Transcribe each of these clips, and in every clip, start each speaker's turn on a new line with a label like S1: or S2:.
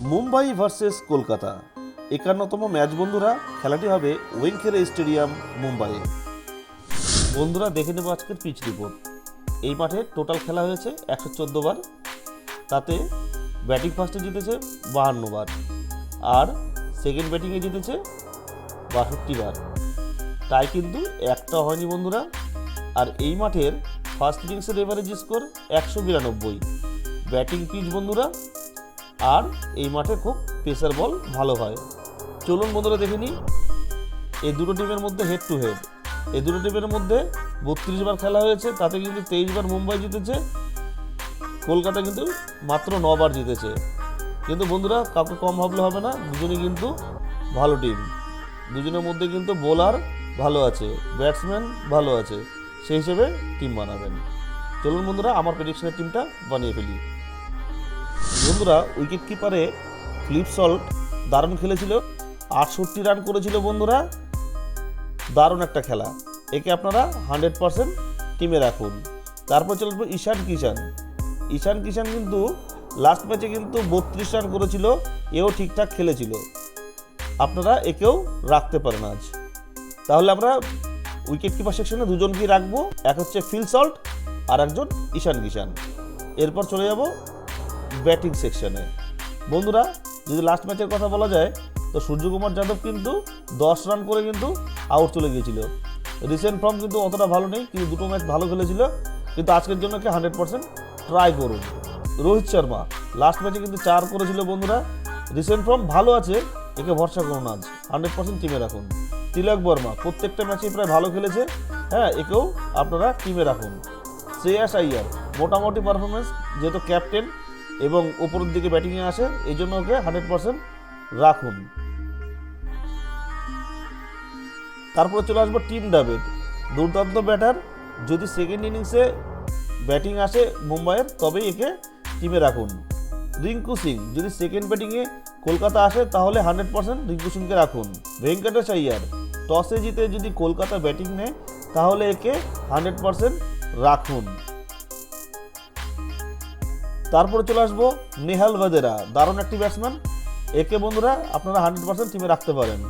S1: Mumbai versus Kolkata. একান্নতম match বন্ধুরা, খেলাটি হবে ওয়েংখেড়ে স্টেডিয়াম মুম্বাইয়ে। বন্ধুরা, দেখে নেব আজকের পিচ রিপোর্ট এই মাঠে টোটাল খেলা হয়েছে একশো চোদ্দ বার। তাতে ব্যাটিং ফার্স্টে জিতেছে বাহান্ন বার। আর সেকেন্ড ব্যাটিংয়ে জিতেছে বাষট্টি বার। তাই কিন্তু একটা হয়নি বন্ধুরা। আর এই মাঠের ফার্স্ট ইনিংসের এভারেজ স্কোর একশো বিরানব্বই। ব্যাটিং পিচ বন্ধুরা আর এই মাঠে খুব প্রেসার বল ভালো হয়। চলুন বন্ধুরা দেখে নিই। এই দুটো টিমের মধ্যে হেড টু হেড এই দুটো টিমের মধ্যে বত্রিশ বার খেলা হয়েছে, তাতে কিন্তু তেইশ বার মুম্বাই জিতেছে। কলকাতা কিন্তু মাত্র নবার জিতেছে। কিন্তু বন্ধুরা, কাউকে কম ভাবলে হবে না, দুজনই কিন্তু ভালো টিম দুজনের মধ্যে কিন্তু বোলার ভালো আছে ব্যাটসম্যান ভালো আছে, সেই হিসেবে টিম বানাবেন। চলুন বন্ধুরা, আমার প্রেডিকশনের টিমটা বানিয়ে ফেলি। বন্ধুরা উইকেট কিপারে ফ্লিপ সল্ট দারুণ খেলেছিল। আটষট্টি রান করেছিল বন্ধুরা। দারুণ একটা খেলা। একে আপনারা হান্ড্রেড পারসেন্ট টিমে রাখুন। তারপর চলে আসব ঈশান কিষান ঈশান কিষান কিন্তু লাস্ট ম্যাচে কিন্তু বত্রিশ রান করেছিল। এও ঠিকঠাক খেলেছিল। আপনারা একেও রাখতে পারেন আজ। তাহলে আমরা উইকেট কিপার সেকশনে দুজনকেই রাখব। এক হচ্ছে ফিল সল্ট আর একজন ঈশান কিষান এরপর চলে যাব ব্যাটিং সেকশনে। বন্ধুরা, যদি লাস্ট ম্যাচের কথা বলা যায়, তো সূর্যকুমার যাদব কিন্তু দশ রান করে কিন্তু আউট চলে গিয়েছিল। রিসেন্ট ফর্ম কিন্তু অতটা ভালো নেই, কিন্তু দুটো ম্যাচ ভালো খেলেছিল। কিন্তু আজকের জন্য কি হান্ড্রেড পার্সেন্ট ট্রাই করুন? রোহিত শর্মা লাস্ট ম্যাচে কিন্তু চার করেছিল বন্ধুরা। রিসেন্ট ফর্ম ভালো আছে, একে ভরসা করুন আজ। হান্ড্রেড পার্সেন্ট টিমে রাখুন। তিলক বর্মা, প্রত্যেকটা ম্যাচেই প্রায় ভালো খেলেছে। হ্যাঁ একেও আপনারা টিমে রাখুন। শ্রেয়াস আইয়ার, মোটামুটি পারফরমেন্স যেহেতু ক্যাপ্টেন এবং উপরের দিকে ব্যাটিংয়ে আসে এই জন্য ওকে হান্ড্রেড পার্সেন্ট রাখুন। তারপরে চলে আসব টিম ডাভিড দুর্দান্ত ব্যাটার যদি সেকেন্ড ইনিংসে ব্যাটিং আসে মুম্বাইয়ের, তবেই একে টিমে রাখুন। রিঙ্কু সিং, যদি সেকেন্ড ব্যাটিংয়ে কলকাতা আসে, তাহলে হান্ড্রেড পার্সেন্ট রিঙ্কু সিংকে রাখুন। ভেঙ্কটেশ আইয়ার, টসে জিতে যদি কলকাতা ব্যাটিং নেয়, তাহলে একে হান্ড্রেড পার্সেন্ট রাখুন। তারপরে চলে আসব নেহাল ভাদেরা, দারুণ একটি ব্যাটসম্যান একে বন্ধুরা আপনারা হান্ড্রেড পার্সেন্ট টিমে রাখতে পারেন।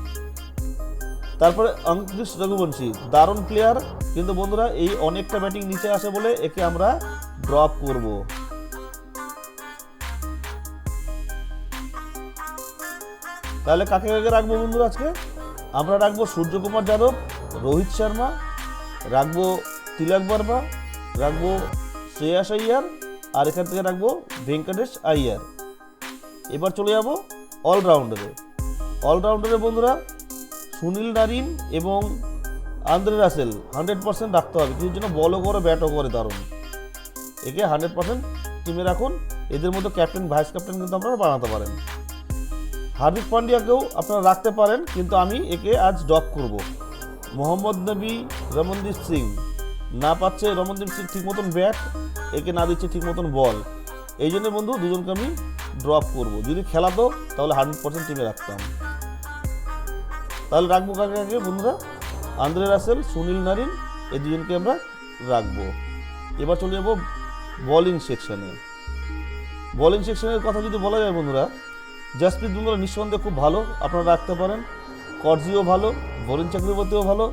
S1: তারপরে অঙ্কুশ রঘুবংশী, দারুণ প্লেয়ার কিন্তু বন্ধুরা, এই অনেকটা ব্যাটিং নিচে আসে বলে একে আমরা ড্রপ করব। তাহলে কাকে কাকে রাখব বন্ধুরা আজকে? আমরা রাখব সূর্যকুমার যাদব, রোহিত শর্মা, রাখব তিলক বর্মা, রাখব শ্রেয়াস আইয়ার আর এখান থেকে রাখব ভেঙ্কটেশ আইয়ার। এবার চলে যাব অলরাউন্ডারে অলরাউন্ডারে বন্ধুরা, সুনীল নারিন এবং আন্দ্রে রাসেল হান্ড্রেড পার্সেন্ট রাখতে হবে। কিছুর জন্য বলও করে ব্যাটও করে, দারুণ। একে হান্ড্রেড পার্সেন্ট টিমে রাখুন। এদের মধ্যে ক্যাপ্টেন ভাইস ক্যাপ্টেন কিন্তু আপনারা বানাতে পারেন। হার্দিক পান্ডিয়াকেও আপনারা রাখতে পারেন, কিন্তু আমি একে আজ ড্রপ করব। মোহাম্মদ নবী, রমনদীপ সিং। না পাচ্ছে রমনদীপ সিং ঠিক মতন ব্যাট, একে না দিচ্ছে ঠিক মতন বল। এই জন্য বন্ধু দুজনকে আমি ড্রপ করব। যদি খেলাতো তাহলে হান্ড্রেড পার্সেন্ট টিমে রাখতাম। তাহলে রাখব কাকে কাকে বন্ধুরা? আন্দ্রে রাসেল, সুনীল নারিন, এই দুজনকে আমরা রাখব। এবার চলে যাব বলিং সেকশনে বলিং সেকশনের কথা যদি বলা যায় বন্ধুরা, জাসপ্রীত বুমরা নিঃসন্দেহে খুব ভালো, আপনারা রাখতে পারেন। করজিও ভালো, বরুণ চক্রবর্তীও ভালো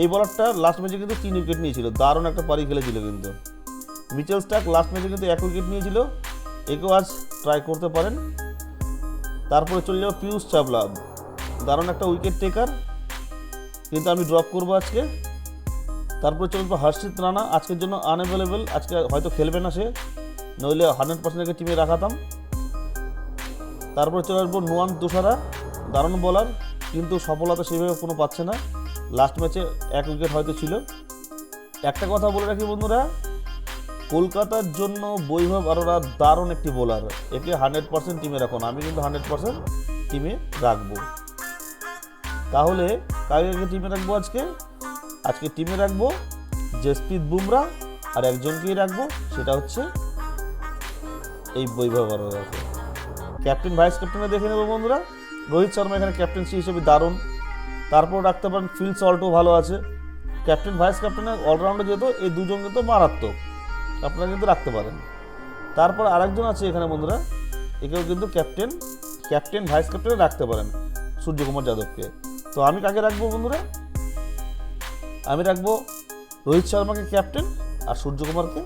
S1: এই বলারটা লাস্ট ম্যাচে কিন্তু তিন উইকেট নিয়েছিল। দারুণ একটা পারি খেলেছিল কিন্তু। মিচেল স্টাক লাস্ট ম্যাচে কিন্তু এক উইকেট নিয়েছিল। একেও আজ ট্রাই করতে পারেন। তারপরে চলে যাব পিয়ুষ চাবলা দারুণ একটা উইকেট টেকার কিন্তু আমি ড্রপ করব আজকে। তারপরে চলবো হর্ষিত রানা আজকের জন্য আনঅ্যাভেলেবেল আজকে হয়তো খেলবে না সে। নইলে হান্ড্রেড পার্সেন্টকে টিমে রাখাতাম। তারপরে চলে আসব নোয়ান তুষারা দারুণ বলার কিন্তু সফলতা সেভাবে কোনো পাচ্ছে না। লাস্ট ম্যাচে এক উইকেট হয়তো ছিল। একটা কথা বলে রাখি বন্ধুরা, কলকাতার জন্য বৈভব আরোরা দারুণ একটি বোলার একে হান্ড্রেড পার্সেন্ট টিমে রাখুন, আমি কিন্তু হান্ড্রেড পার্সেন্ট টিমে রাখব। তাহলে কাকে টিমে রাখব আজকে? আজকে টিমে রাখব জসপ্রীত বুমরা আর একজনকেই রাখব, সেটা হচ্ছে এই বৈভব আরোরাকে। ক্যাপ্টেন ভাইস ক্যাপ্টেনে দেখে নেব বন্ধুরা। রোহিত শর্মা এখানে ক্যাপ্টেন্সি হিসেবে দারুণ। তারপর রাখতে পারেন ফিল সল্টও ভালো আছে। ক্যাপ্টেন ভাইস ক্যাপ্টেনের অলরাউন্ডে যেহেতু, এই দুজন কিন্তু মারাত্মক। আপনারা কিন্তু রাখতে পারেন। তারপর আরেকজন আছে এখানে বন্ধুরা, একেও কিন্তু ক্যাপ্টেন ক্যাপ্টেন ভাইস ক্যাপ্টেন রাখতে পারেন সূর্যকুমার যাদবকে। তো আমি কাকে রাখব বন্ধুরা? আমি রাখব রোহিত শর্মাকে ক্যাপ্টেন আর সূর্যকুমারকে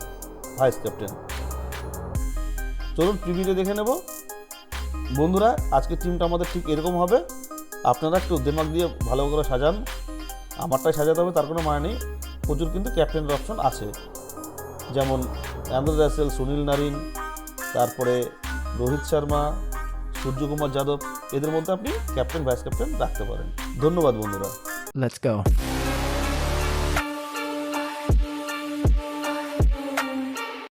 S1: ভাইস ক্যাপ্টেন চলুন টিভিতে দেখে নেব। বন্ধুরা, আজকের টিমটা আমাদের ঠিক এরকম হবে। আপনারা একটু উদ্যমাক দিয়ে ভালো করে সাজান। আমারটাই সাজাতে হবে, তার কোনো মানে নেই। প্রচুর কিন্তু ক্যাপ্টেনের অপশন আছে। যেমন অ্যান্ড্রু রাসেল, সুনীল নারিন, তারপরে রোহিত শর্মা, সূর্যকুমার যাদব, এদের মধ্যে আপনি ক্যাপ্টেন ভাইস ক্যাপ্টেন রাখতে পারেন। ধন্যবাদ বন্ধুরা।
S2: Let's go.